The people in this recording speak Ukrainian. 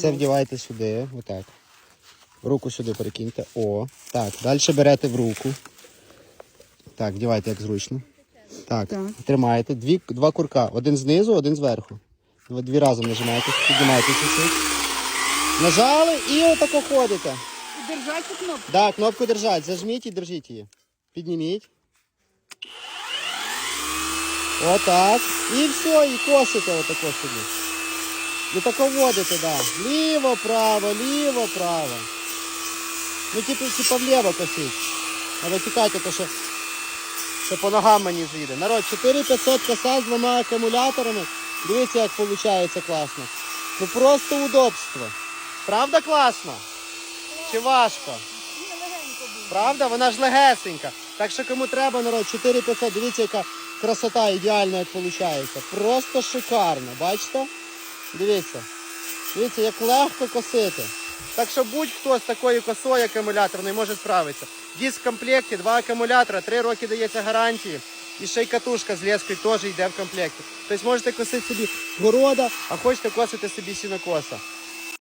Це вдівайте сюди, отак. Руку сюди перекиньте. О, так. Далі берете в руку. Так, вдівайте як зручно. Так, Так. тримаєте. Дві, два курка. Один знизу, один зверху. Два- Дві разом нажимаєте, піднімаєте чуть-чуть. Нажали і отако ходите. І держати кнопку. Да, кнопку держать. Зажміть і держіть її. Підніміть. Отак. І все, і косите отако собі. І тако водите, да. Ліво, право, ліво, право. Ну, типу, типу вліво косить. Треба тікати, то що, що по ногам мені з'їде. Народ, 4500 коса з двома акумуляторами. Дивіться, як виходить класно. Ну просто удобство. Правда класно? Чи важко? Правда? Вона ж легесенька. Так що кому треба, народ, 4500, дивіться, яка красота ідеальна, як виходить. Просто шикарно, бачите? Дивіться. Дивіться, як легко косити. Так що будь-хто з такою косою акумуляторною може справитися. Диск в комплекті, два акумулятора, три роки дається гарантії. І ще й катушка з лескою теж йде в комплекті. Тобто можете косити собі города, а хочете косити собі сінокоса.